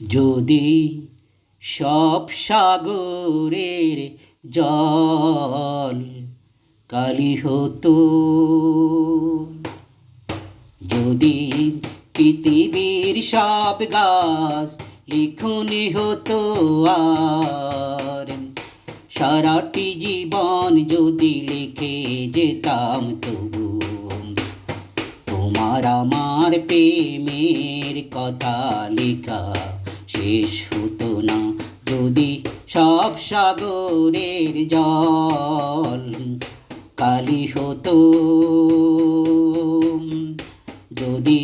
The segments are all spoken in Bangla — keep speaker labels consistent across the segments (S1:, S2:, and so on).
S1: যদি সব সাগরের জল কালি হতো, যদি পৃথিবীর সব গাছ লিখুনি হতো আর, সারাটি জীবন যদি লিখে যেতাম তবু তোমার আমার প্রেমের কথা লেখা শেষ হতো না যদি সব সাগরের জল কালি হতো। যদি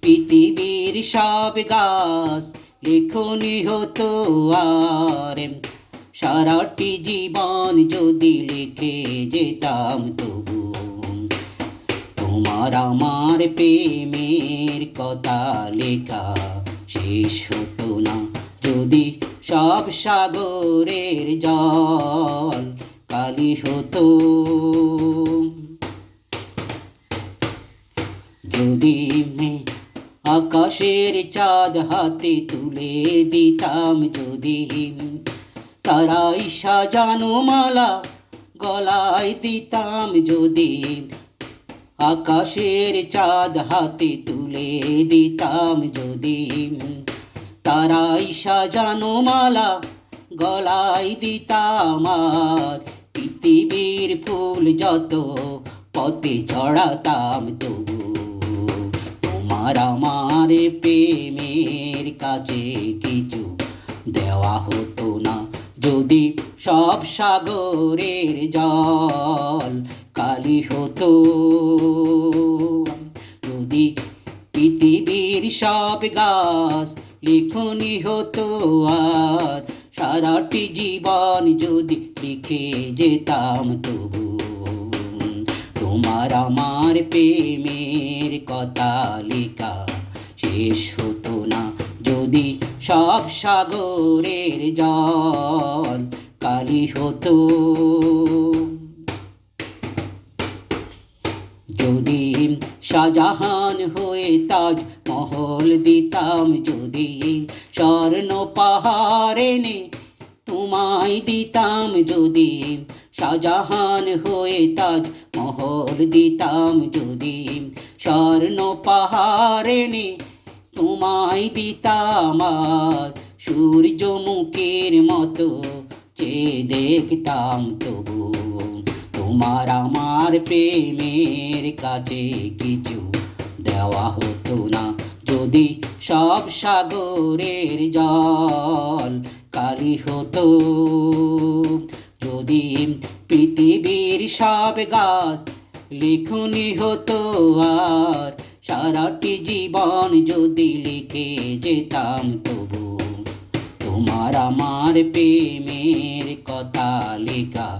S1: পৃথিবীর সব গাছ লেখনি হতো আর সারাটি জীবন যদি লিখে যেতাম তবু। তোমার আমার প্রেমের কথা লেখা শেষ হতো যদি সব সাগরের জল কালি হতো। যদি আকাশের চাঁদ হাতে তুলে দিতাম, যদি তারাই সাজানো মালা গলায় দিতাম, যদি আকাশের চাঁদ হাতে তুলে দিতাম, যদি তারাই সাজানো মালা গলায় দিতাম আর। পৃথিবীর ফুল যত পথে ছড়াতাম তবু তোমার আমার প্রেমের কাছে কিছু দেওয়া হতো না। যদি সব সাগরের জল কালি হতো পৃথিবীর সব গাছ লিখনি হতো আর। সারাটি জীবন যদি লিখে যেতাম তবু তোমার আমার প্রেমের কথা লেখা শেষ হতো না। যদি সব সাগরের জল কালি হতো শাহজাহান হয়ে তাজ মহল দিতাম যদি স্বর্ণ পাহাড়ে নে তোমায় দিতাম যদি শাহজাহান হয়ে তাজ মহল দিতাম যদি স্বর্ণ পাহাড়ে নে তোমায় দিতাম আর সূর্যমুখীর মতো চেয়ে দেখতাম তবু তোমার আমার প্রেমের কাছে কিছু দেওয়া হতো না। যদি সব সাগরের জল কালি হতো, যদি পৃথিবীর সব গাছ লিখুনি হতো আর সারাটি জীবন যদি লিখে যেতাম তবু তোমার আমার প্রেমের কথা লেখা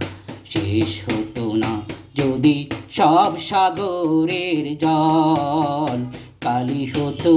S1: শেষ হতো না। যদি সব সাগরের জল কালি হতো।